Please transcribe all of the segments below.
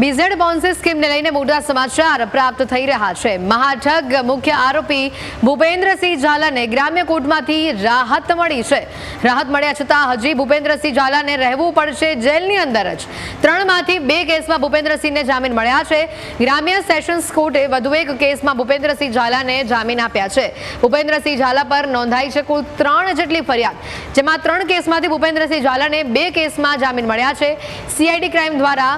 BZ બોન્સી સ્કીમને લઈને મોટા સમાચાર પ્રાપ્ત થઈ રહ્યા છે. મહાઠગ મુખ્ય આરોપી ભૂપેન્દ્રસિંહ ઝાલાને ગ્રામ્ય કોર્ટમાંથી રાહત મળી છે. રાહત મળ્યા છતાં હજી ભૂપેન્દ્રસિંહ ઝાલાને રહેવું પડશે જેલની અંદર જ. ત્રણમાંથી બે કેસમાં ભૂપેન્દ્રસિંહને જામીન મળ્યા છે. ગ્રામ્ય સેશન્સ કોર્ટે વધુ એક કેસમાં ભૂપેન્દ્રસિંહ ઝાલાને જામીન આપ્યા છે. ભૂપેન્દ્રસિંહ ઝાલા પર નોંધાઈ છે કુલ ત્રણ જેટલી ફરિયાદ, જેમાં ત્રણ કેસમાંથી ભૂપેન્દ્રસિંહ ઝાલાને બે કેસમાં જામીન મળ્યા છે. સીઆઈડી ક્રાઇમ દ્વારા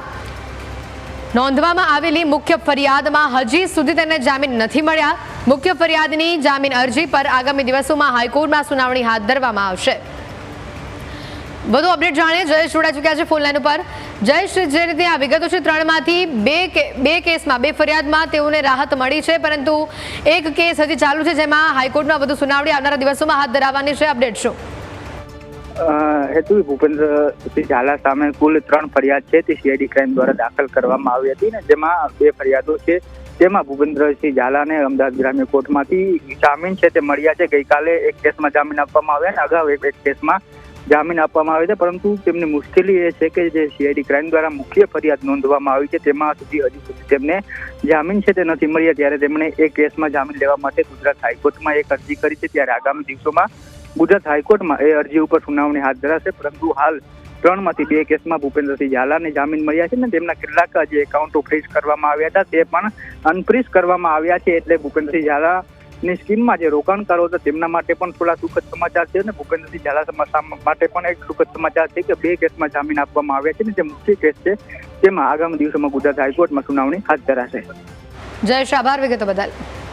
નોંધવામાં આવેલી મુખ્ય ફરિયાદમાં હજી સુધી તેને જામીન નથી મળ્યા. મુખ્ય ફરિયાદની જામીન અરજી પર આગામી દિવસોમાં હાઈકોર્ટમાં સુનાવણી હાથ ધરવામાં આવશે. વધુ અપડેટ જાણીએ જયેશ જોડાઈ ચૂક્યા છે ફોનલાઈન ઉપર. જયેશ, જે રીતે આ વિગતો છે, ત્રણમાંથી બે બે કેસમાં, બે ફરિયાદમાં તેઓને રાહત મળી છે, પરંતુ એક કેસ હજી ચાલુ છે જેમાં હાઈકોર્ટમાં વધુ સુનાવણી આવનારા દિવસોમાં હાથ ધરાવવાની છે. અપડેટ શું? અ, હેતુ ભૂપેન્દ્રસિંહ ઝાલા સામે કુલ ત્રણ ફરિયાદ છે. તે સીઆઈડી ક્રાઇમ દ્વારા દાખલ કરવામાં આવી હતી ને જેમાં બે ફરિયાદો છે. તેમાં ભૂપેન્દ્રસિંહ ઝાલાને અમદાવાદ ગ્રામ્ય કોર્ટમાંથી જામીન છે. તે મળ્યા છે. ગઈકાલે એક કેસમાં જામીન આપવામાં આવ્યા અને અગાઉ એક એક કેસમાં જામીન આપવામાં આવ્યા છે. પરંતુ તેમની મુશ્કેલી એ છે કે જે સીઆઈડી ક્રાઇમ દ્વારા મુખ્ય ફરિયાદ નોંધવામાં આવી છે તેમાં સુધી હજી સુધી તેમને જામીન છે તે નથી મળ્યા. ત્યારે તેમણે એક કેસમાં જામીન લેવા માટે ગુજરાત હાઈકોર્ટમાં એક અરજી કરી છે. ત્યારે આગામી દિવસોમાં ગુજરાત હાઈકોર્ટમાં એ અરજી ઉપર સુનાવણી હાથ ધરાશે, પરંતુ હાલ ત્રણમાંથી બે કેસમાં ભૂપેન્દ્રસિંહ ઝાલાને જામીન મળ્યા છે ને તેમના કેટલાક જે એકાઉન્ટો ફ્રીઝ કરવામાં આવ્યા હતા, તે પણ અનફ્રીઝ કરવામાં આવ્યા છે એટલે ભૂપેન્દ્રસિંહ ઝાલાની સ્કીમમાં જે રોકાણકારો હતા તેમના માટે પણ થોડા સુખદ સમાચાર છે અને ભૂપેન્દ્રસિંહ ઝાલા માટે પણ એક સુખદ સમાચાર છે કે બે કેસમાં જામીન આપવામાં આવ્યા છે ને જે મુખ્ય કેસ છે, તેમાં આગામી દિવસોમાં ગુજરાત હાઈકોર્ટમાં સુનાવણી હાથ ધરાશે. જયેશ, આભાર વિગતો બદલ.